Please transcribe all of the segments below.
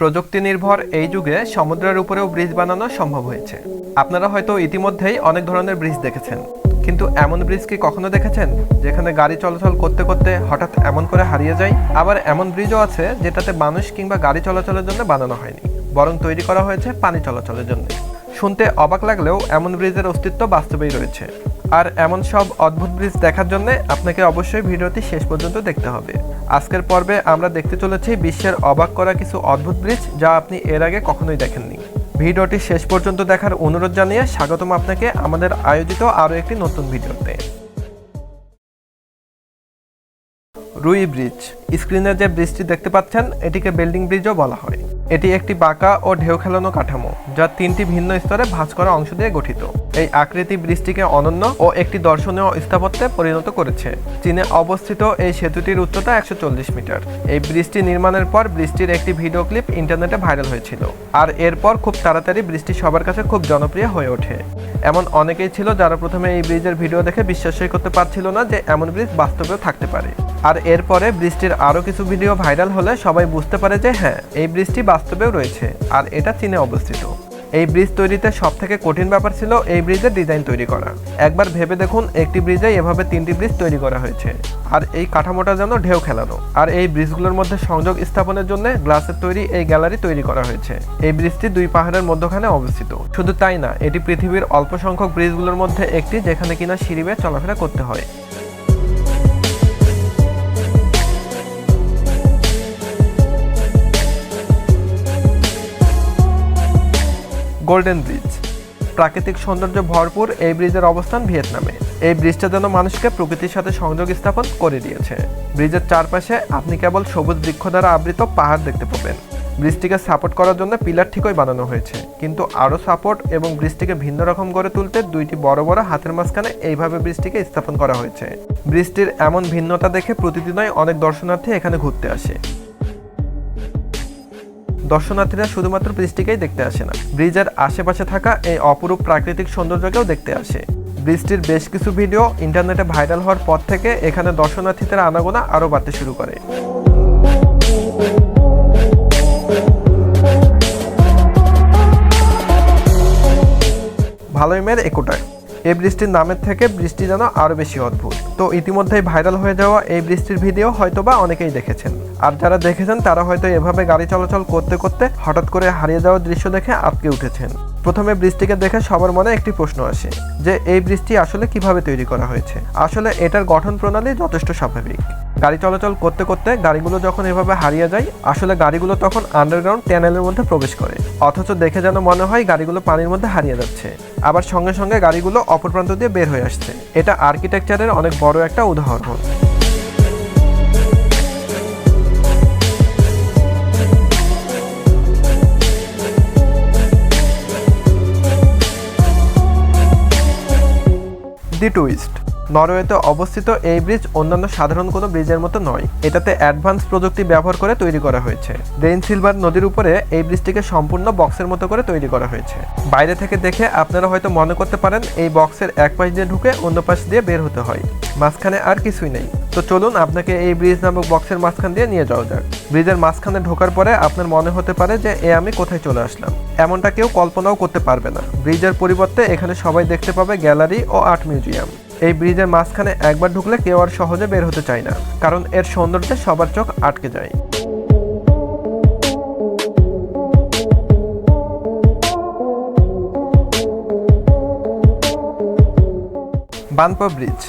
প্রযুক্তি নির্ভর এই যুগে সমুদ্রের উপরেও ব্রিজ বানানো সম্ভব হয়েছে। আপনারা হয়তো ইতিমধ্যেই অনেক ধরনের ব্রিজ দেখেছেন। কিন্তু এমন ব্রিজ কি কখনো দেখেছেন? যেখানে গাড়ি চলাচল করতে করতে হঠাৎ এমন করে হারিয়ে যায়? আবার এমন ব্রিজও আছে যেটাতে মানুষ কিংবা গাড়ি চলাচলের জন্য বানানো হয়নি, বরং তৈরি করা হয়েছে পানি চলাচলের জন্য। শুনতে অবাক লাগলেও এমন ব্রিজের অস্তিত্ব বাস্তবেই রয়েছে। আর এমন সব অদ্ভুত ব্রিজ দেখার জন্য আপনাকে অবশ্যই ভিডিওটি শেষ পর্যন্ত দেখতে হবে। আজকের পর্বে আমরা দেখতে চলেছি বিশ্বের অবাক করা কিছু অদ্ভুত ব্রিজ যা আপনি এর আগে কখনোই দেখেননি। ভিডিওটি শেষ পর্যন্ত দেখার অনুরোধ জানিয়ে স্বাগতম আপনাকে আমাদের আয়োজিত আরও একটি নতুন ভিডিওতে। রুই ব্রিজ স্ক্রিনে যে ব্রিজটি দেখতে পাচ্ছেন, এটিকে বিল্ডিং ব্রিজও বলা হয়। এটি একটি বাঁকা ও ঢেউ খেলানো কাঠামো, যা তিনটি ভিন্ন স্তরে ভাঁজ করা অংশ দিয়ে গঠিত। এই আকৃতি বৃষ্টিকে অনন্য ও একটি দর্শনীয় স্থাপত্যে পরিণত করেছে। চীনে অবস্থিত এই সেতুটির উচ্চতা একশো চল্লিশ মিটার। এই বৃষ্টি নির্মাণের পর বৃষ্টির একটি ভিডিও ক্লিপ ইন্টারনেটে ভাইরাল হয়েছিল। আর এরপর খুব তাড়াতাড়ি বৃষ্টি সবার কাছে খুব জনপ্রিয় হয়ে ওঠে। এমন অনেকেই ছিল যারা প্রথমে এই ব্রিজের ভিডিও দেখে বিশ্বাসই করতে পারছিল না যে এমন ব্রিজ বাস্তবেও থাকতে পারে। আর এরপরে ব্রিজটির আরও কিছু ভিডিও ভাইরাল হলে সবাই বুঝতে পারে যে হ্যাঁ এই ব্রিজটি বাস্তবেও রয়েছে, আর এটা চীনে অবস্থিত। এই ব্রিজ তৈরিতে সব থেকে কঠিন ব্যাপার ছিল এই ব্রিজের ডিজাইন তৈরি করা। একবার ভেবে দেখুন, একটি ব্রিজে এভাবে তিনটি ব্রিজ তৈরি করা হয়েছে। আর এই কাঠামোটা যেন ঢেউ খেলানো। আর এই ব্রিজগুলোর মধ্যে সংযোগ স্থাপনের জন্য গ্লাসের তৈরি এই গ্যালারি তৈরি করা হয়েছে। এই ব্রিজটি দুই পাহাড়ের মধ্যখানে অবস্থিত। শুধু তাই না, এটি পৃথিবীর অল্প সংখ্যক ব্রিজগুলোর মধ্যে একটি যেখানে কিনা সিঁড়ি বেয়ে চলাফেরা করতে হয়। গোল্ডেন ব্রিজ প্রাকৃতিক সৌন্দর্য ভরপুর এই ব্রিজের অবস্থান ভিয়েতনামে। এই ব্রিজটা যেন মানুষকে প্রকৃতির সাথে সংযোগ স্থাপন করে দিয়েছে। ব্রিজের চারপাশে আপনি কেবল সবুজ বৃক্ষ দ্বারা আবৃত পাহাড় দেখতে পাবেন। ব্রিজটিকে সাপোর্ট করার জন্য পিলার ঠিকই বানানো হয়েছে। কিন্তু আরও সাপোর্ট এবং ব্রিজটিকে ভিন্ন রকম করে তুলতে দুইটি বড় বড় হাতের মাঝখানে এইভাবে ব্রিজটিকে স্থাপন করা হয়েছে। ব্রিজটির এমন ভিন্নতা দেখে প্রতিদিনই অনেক দর্শনার্থী এখানে ঘুরতে আসে। দর্শনার্থীরা শুধুমাত্র ব্রিজটিকেই দেখতে আসে না। ব্রিজের আশেপাশে থাকা এই অপরূপ প্রাকৃতিক সৌন্দর্যকেও দেখতে আসে। ব্রিজটির বেশ কিছু ভিডিও ইন্টারনেটে ভাইরাল হওয়ার পর থেকে এখানে দর্শনার্থীদের আনাগোনা আরও বাড়তে শুরু করে। ভালোই মেয়ের একুটায় এই বৃষ্টির নামের থেকে বৃষ্টি যেন আরও বেশি অদ্ভুত। তো ইতিমধ্যেই ভাইরাল হয়ে যাওয়া এই বৃষ্টির ভিডিও হয়তোবা অনেকেই দেখেছেন। আর যারা দেখেছেন, তারা হয়তো এভাবে গাড়ি চলাচল করতে করতে হঠাৎ করে হারিয়ে যাওয়ার দৃশ্য দেখে আটকে উঠেছেন। প্রথমে বৃষ্টিকে দেখে সবার মনে একটি প্রশ্ন আসে, যে এই বৃষ্টি আসলে কীভাবে তৈরি করা হয়েছে? আসলে এটার গঠন প্রণালী যথেষ্ট স্বাভাবিক। গাড়ি চলাচল করতে করতে গাড়িগুলো যখন এভাবে হারিয়ে যায়, আসলে গাড়িগুলো তখন আন্ডারগ্রাউন্ড ট্যানেলের মধ্যে প্রবেশ করে। অথচ দেখে যেন মনে হয় গাড়িগুলো পানির মধ্যে হারিয়ে যাচ্ছে। আবার সঙ্গে সঙ্গে গাড়িগুলো অপর প্রান্ত দিয়ে বের হয়ে আসছে। এটা আর্কিটেকচারের অনেক বড় একটা উদাহরণ। দি টুইস্ট নরওয়েতে অবস্থিত এই ব্রিজ অন্যান্য সাধারণ কোনো ব্রিজের মতো নয়। এটাতে অ্যাডভান্স প্রযুক্তি ব্যবহার করে তৈরি করা হয়েছে। রেইন সিলভার নদীর উপরে এই ব্রিজটিকে সম্পূর্ণ বক্সের মতো করে তৈরি করা হয়েছে। বাইরে থেকে দেখে আপনারা হয়তো মনে করতে পারেন, এই বক্সের এক পাশ দিয়ে ঢুকে অন্য পাশ দিয়ে বের হতে হয়। মাঝখানে আর কিছুই নেই। তো চলুন আপনাকে এই ব্রিজ নামক বক্সের মাঝখান দিয়ে নিয়ে যাওয়া যাক। ব্রিজের মাঝখানে ঢোকার পরে আপনার মনে হতে পারে যে, এ আমি কোথায় চলে আসলাম। এমনটা কেউ কল্পনাও করতে পারবে না। ব্রিজের পরিবর্তে এখানে সবাই দেখতে পাবে গ্যালারি ও আর্ট মিউজিয়াম। এই ব্রিজের মাঝখানে একবার ঢুকলে কেউ আর সহজে বের হতে চায় না, কারণ এর সৌন্দর্যে সবার চোখ আটকে যায়। বানপা ব্রিজ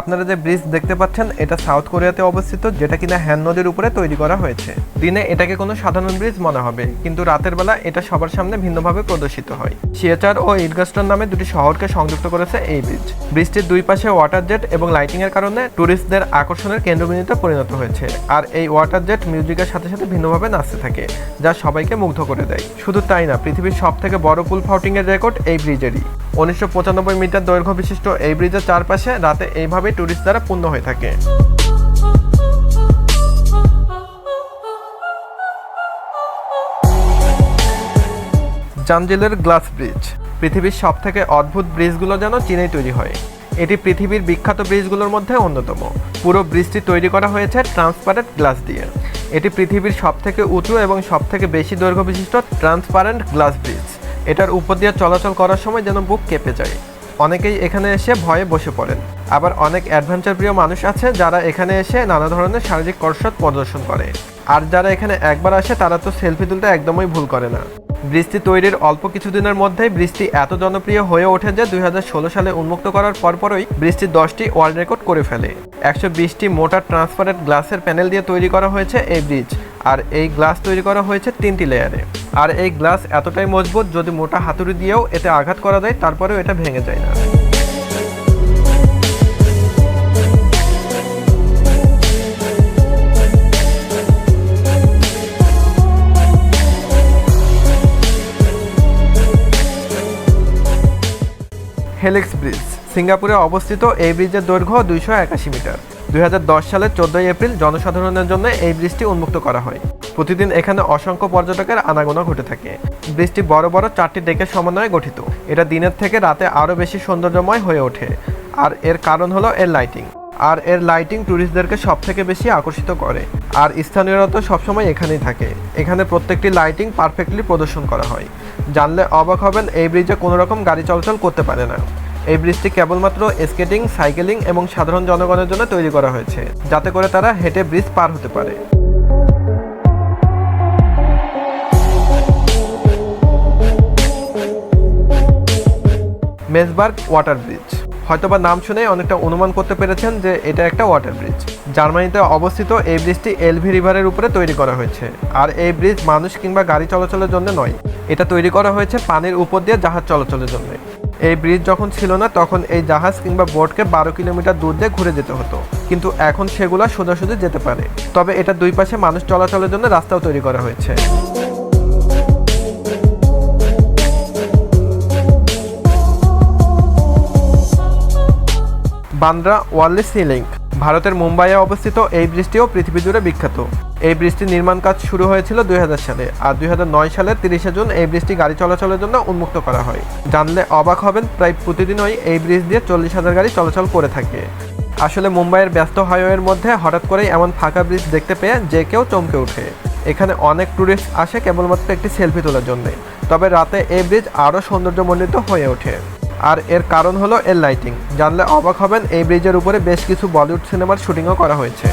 আপনারা যে ব্রিজ দেখতে পাচ্ছেন, এটা সাউথ কোরিয়াতে অবস্থিত, যেটা কিনা হ্যান নদীর উপরে তৈরি করা হয়েছে। দিনে এটাকে কোনো সাধারণ ব্রিজ মনে হবে, কিন্তু রাতের বেলা এটা সবার সামনে ভিন্নভাবে প্রদর্শিত হয়। শিয়াচার ও ইডগাস্টন নামে দুটি শহরকে সংযুক্ত করেছে এই ব্রিজ। ব্রিজটির দুই পাশে ওয়াটার জেট এবং লাইটিং এর কারণে ট্যুরিস্টদের আকর্ষণের কেন্দ্রবিন্দুতে পরিণত হয়েছে, আর এই ওয়াটার জেট মিউজিকের সাথে সাথে ভিন্নভাবে নাচতে থাকে, যা সবাইকে মুগ্ধ করে দেয়। শুধু তাই না, পৃথিবীর সব থেকে বড় পুল ফাউটিং এর রেকর্ড এই ব্রিজেরই। উনিশশো পঁচানব্বই মিটার দৈর্ঘ্য বিশিষ্ট এই ব্রিজের চারপাশে রাতে এইভাবেই ট্যুরিস্ট দ্বারা পূর্ণ হয়ে থাকে। জাঞ্জিলের গ্লাস ব্রিজ, পৃথিবীর সব থেকে অদ্ভুত ব্রিজগুলো যেন চীনেই তৈরি হয়। এটি পৃথিবীর বিখ্যাত ব্রিজগুলোর মধ্যে অন্যতম। পুরো ব্রিজটি তৈরি করা হয়েছে ট্রান্সপারেন্ট গ্লাস দিয়ে। এটি পৃথিবীর সবথেকে উঁচু এবং সবথেকে বেশি দৈর্ঘ্য বিশিষ্ট ট্রান্সপারেন্ট গ্লাস ব্রিজ। এটার উপর দিয়ে চলাচল করার সময় যেন বুক কেঁপে যায়। অনেকেই এখানে এসে ভয়ে বসে পড়েন। আবার অনেক অ্যাডভেঞ্চার প্রিয় মানুষ আছে যারা এখানে এসে নানা ধরনের শারীরিক কসরত প্রদর্শন করে। আর যারা এখানে একবার আসে, তারা তো সেলফি তুলতে একদমই ভুল করে না। বৃষ্টি তৈরির অল্প কিছুদিনের মধ্যেই বৃষ্টি এত জনপ্রিয় হয়ে ওঠে যে দু হাজার ষোলো সালে উন্মুক্ত করার পরপরই ব্রিজটি দশটি ওয়ার্ল্ড রেকর্ড করে ফেলে। একশো বিশটি মোটা ট্রান্সপারেন্ট গ্লাসের প্যানেল দিয়ে তৈরি করা হয়েছে এই ব্রিজ, আর এই গ্লাস তৈরি করা হয়েছে তিনটি লেয়ারে। আর এই গ্লাস এতটাই মজবুত, যদি মোটা হাতুড়ি দিয়েও এতে আঘাত করা যায়, তারপরেও এটা ভেঙে যায় না। হেলিক্স ব্রিজ, সিঙ্গাপুরে অবস্থিত এই ব্রিজের দৈর্ঘ্য দুইশো একাশি মিটার। দুই সালের চোদ্দই এপ্রিল জনসাধারণের জন্য এই ব্রিজটি উন্মুক্ত করা হয়। প্রতিদিন এখানে অসংখ্য পর্যটকের আনাগোনা ঘটে থাকে। ব্রিজটি বড় বড় চারটি ডেকের সমন্বয়ে গঠিত। এটা দিনের থেকে রাতে আরও বেশি সৌন্দর্যময় হয়ে ওঠে। আর এর কারণ হলো এর লাইটিং আর এর লাইটিং ট্যুরিস্টদেরকে সব থেকে বেশি আকর্ষিত করে। আর স্থানীয়রা তো সবসময় এখানেই থাকে। এখানে প্রত্যেকটি লাইটিং পারফেক্টলি প্রদর্শন করা হয়। জানলে অবাক হবেন, এই ব্রিজে কোনো রকম গাড়ি চলাচল করতে পারে না। এই ব্রিজটি কেবলমাত্র স্কেটিং সাইকেলিং এবং সাধারণ জনগণের জন্য তৈরি করা হয়েছে, যাতে করে তারা হেঁটে ব্রিজ পার হতে পারে। মেসবার্গ ওয়াটার ব্রিজ। হয়তোবা নাম শুনে অনেকটা অনুমান করতে পেরেছেন যে এটা একটা ওয়াটার ব্রিজ জার্মানিতে অবস্থিত এই ব্রিজটি এলভি রিভারের উপরে তৈরি করা হয়েছে। আর এই ব্রিজ মানুষ কিংবা গাড়ি চলাচলের জন্য নয়। এটা তৈরি করা হয়েছে পানির উপর দিয়ে জাহাজ চলাচলের জন্য। এই ব্রিজ যখন ছিল না, তখন এই জাহাজ কিংবা বোটকে বারো কিলোমিটার দূর দিয়ে ঘুরে যেতে হতো। কিন্তু এখন সেগুলো সোজাসুজি যেতে পারে। তবে এটা দুই পাশে মানুষ চলাচলের জন্য রাস্তাও তৈরি করা হয়েছে। বান্দ্রা ওয়ার্লি সি লিঙ্ক ভারতের মুম্বাইয়ে অবস্থিত এই ব্রিজটিও পৃথিবী জুড়ে বিখ্যাত। এই ব্রিজটির নির্মাণ কাজ শুরু হয়েছিল দুই হাজার সালে আর দুই সালের তিরিশে জুন এই ব্রিজটি গাড়ি চলাচলের জন্য উন্মুক্ত করা হয়। জানলে অবাক হবেন, প্রায় প্রতিদিনই এই ব্রিজ দিয়ে চল্লিশ হাজার গাড়ি চলাচল করে থাকে। আসলে মুম্বাইয়ের ব্যস্ত হাইওয়ের মধ্যে হঠাৎ করেই এমন ফাঁকা ব্রিজ দেখতে পেয়ে যে কেউ চমকে ওঠে। এখানে অনেক ট্যুরিস্ট আসে কেবলমাত্র একটি সেলফি তোলার জন্যে। তবে রাতে এই ব্রিজ আরও সৌন্দর্যমণ্ডিত হয়ে ওঠে। আর এর কারণ হলো এর লাইটিং জানলে অবাক হবেন, এই ব্রিজের উপরে বেশ কিছু বলিউড সিনেমার শুটিংও করা হয়েছে।